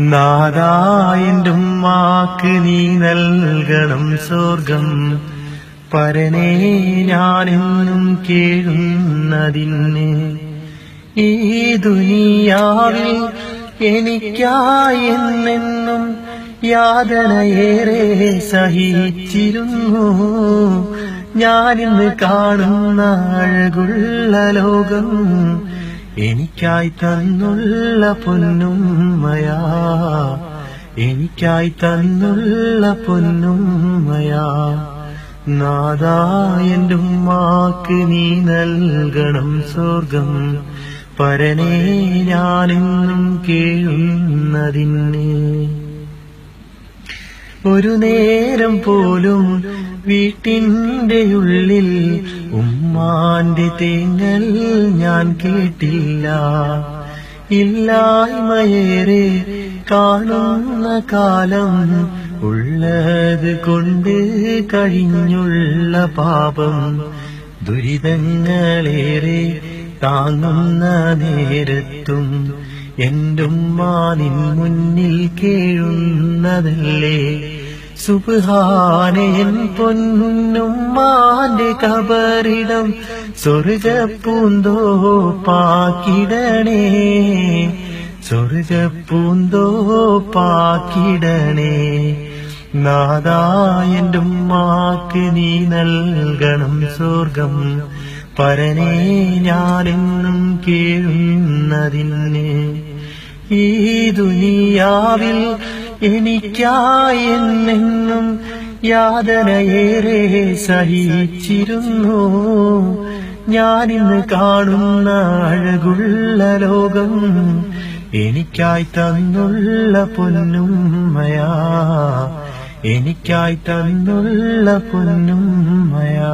നാദായന്റെ ഉമ്മാക്ക് നീ നൽകണം സ്വർഗം. പരനേ ഞാനെന്നും കേഴുന്നതിന് ഈ ദുനിയാവിൽ എനിക്കായി എന്നെന്നും യാതനയേറെ സഹിച്ചിരുന്നു. ഞാനിന്ന് കാണുന്ന അഴകുള്ള ലോകം. എനിക്കായി തന്നുള്ള പൊന്നുമ്മയാ. എനിക്കായി തന്നുള്ള പൊന്നുമ്മയാ. നാദാ എന്റെ ഉമ്മാക്ക് നീ നൽകണം സ്വർഗം. പരനേ ഞാനെന്നും കേഴുന്നതിന്. ഒരു നേരം പോലും വീട്ടിന്റെ ഉള്ളിൽ ഉമ്മാന്റെ തേങ്ങൽ ഞാൻ കേട്ടില്ല. ഇല്ലായ്മയേറെ കാണുന്ന കാലം ഉള്ളത് കൊണ്ട് കഴിഞ്ഞുള്ള പാപം ദുരിതങ്ങളേറെ താങ്ങുന്ന നേരത്തും എന്റുമ്മാനിൻ മുന്നിൽ കേഴുന്നതല്ലേ. സുബാനയൻ പൊന്നുമ്മാന്റെ കബറിടം സ്വർഗപ്പൂന്തോ പാക്കിടണേ. സ്വർഗപ്പൂന്തോ പാക്കിടണേ. നാദായന്റെ ഉമ്മാക്ക് നീ നൽകണം സ്വർഗം. പരനേ ഞാനെന്നും കേഴുന്നതിന് ഈ ദുനിയാവിൽ എനിക്കായി എന്നെന്നും യാതനയേറെ സഹിച്ചിരുന്നു. ഞാനിന്ന് കാണുന്ന അഴകുള്ള ലോകം എനിക്കായി തന്നുള്ള പൊന്നുമ്മയാ. എനിക്കായി തന്നുള്ള പൊന്നുമ്മയാ.